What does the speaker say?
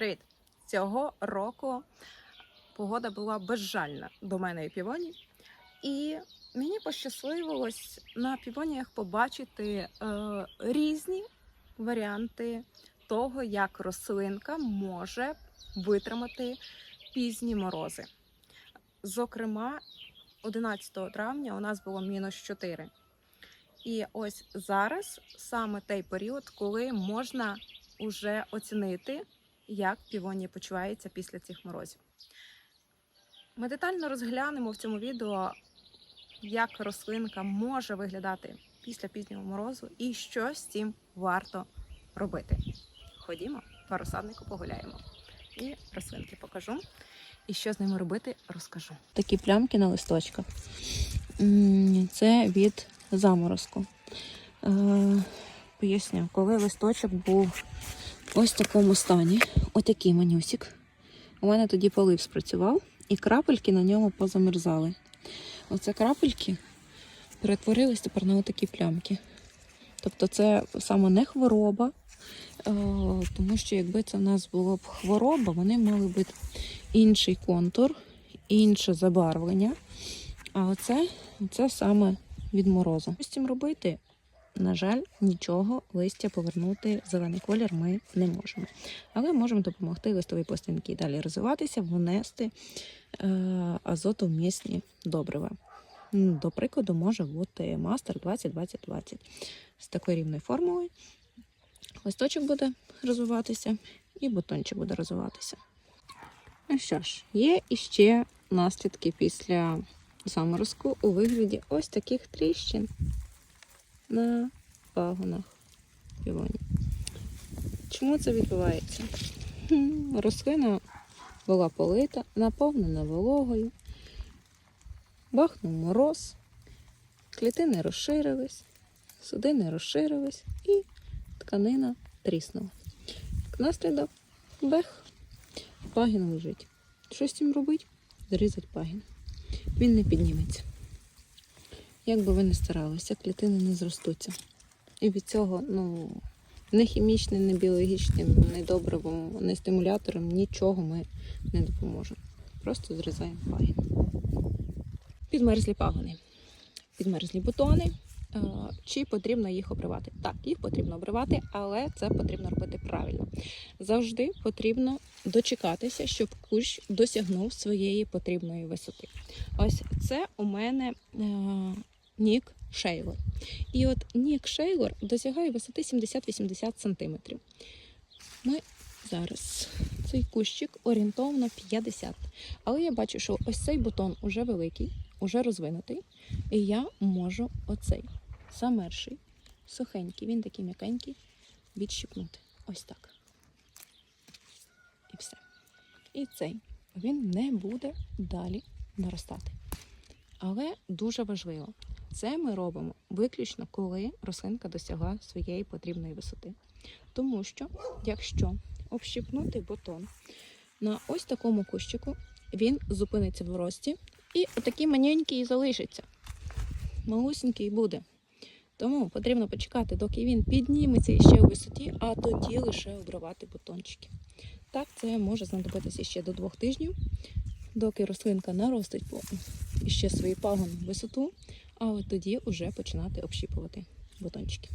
Привіт! Цього року погода була безжальна до мене і півоні. І мені пощасливилось на півоніях побачити е, різні варіанти того, як рослинка може витримати пізні морози. Зокрема, 11 травня у нас було мінус 4. І ось зараз саме той період, коли можна уже оцінити, як півонія почувається після цих морозів. Ми детально розглянемо в цьому відео, як рослинка може виглядати після пізнього морозу і що з цим варто робити. Ходімо, по розсаднику погуляємо. І рослинки покажу. І що з ними робити, розкажу. такі плямки на листочках. Це від заморозку. Е, Поясню, коли листочок був ось в такому стані, отакий манюсик. У мене тоді полив спрацював, і крапельки на ньому позамерзали. Оце крапельки перетворились тепер на отакі плямки. Тобто це саме не хвороба, е, тому що якби це в нас було б хвороба, вони мали б інший контур, інше забарвлення. А оце, це саме від морозу. Що з цим робити? На жаль, нічого листя повернути зелений колір ми не можемо. Але можемо допомогти листовій пластинці далі розвиватися, внести е, азотовмісні добрива. До прикладу, може бути мастер 20-20-20 з такою рівною формулою. Листочок буде розвиватися і бутончик буде розвиватися. Ну що ж, є іще наслідки після заморозку у вигляді ось таких тріщин на пагонах півоні. Чому це відбувається? Рослина була полита, наповнена вологою, бахнув мороз, клітини розширились, судини розширились і тканина тріснула. Наслідок бех, пагін лежить. Що з цим робити? Зрізати пагін. Він не підніметься. Як би ви не старалися, клітини не зростуться. І від цього, ну, не хімічним, не біологічним, не добривом, не стимулятором нічого ми не допоможемо. Просто зрізаємо пагін. Підмерзлі пагони. Підмерзлі бутони. Чи потрібно їх обривати? Так, їх потрібно обривати, але це потрібно робити правильно. Завжди потрібно дочекатися, щоб кущ досягнув своєї потрібної висоти. Ось це у мене е, нік Шейлор. І от нік Шейлор досягає висоти 70-80 см. Ми зараз цей кущик орієнтовно 50. Але я бачу, що ось цей бутон уже великий, уже розвинутий. І я можу оцей замерший, сухенький, він такий м'якенький, відщипнути. Ось так. І все. І цей він не буде далі наростати. Але дуже важливо, це ми робимо виключно, коли рослинка досягла своєї потрібної висоти. Тому що, якщо общипнути бутон на ось такому кущику, він зупиниться в рості і отакий манюнький і залишиться. Малусенький буде. Тому потрібно почекати, доки він підніметься іще у висоті, а тоді лише обривати бутончики. Так, це може знадобитися ще до двох тижнів, доки рослинка наростить по- ще свої пагони висоту, а от тоді вже починати общіпувати бутончики.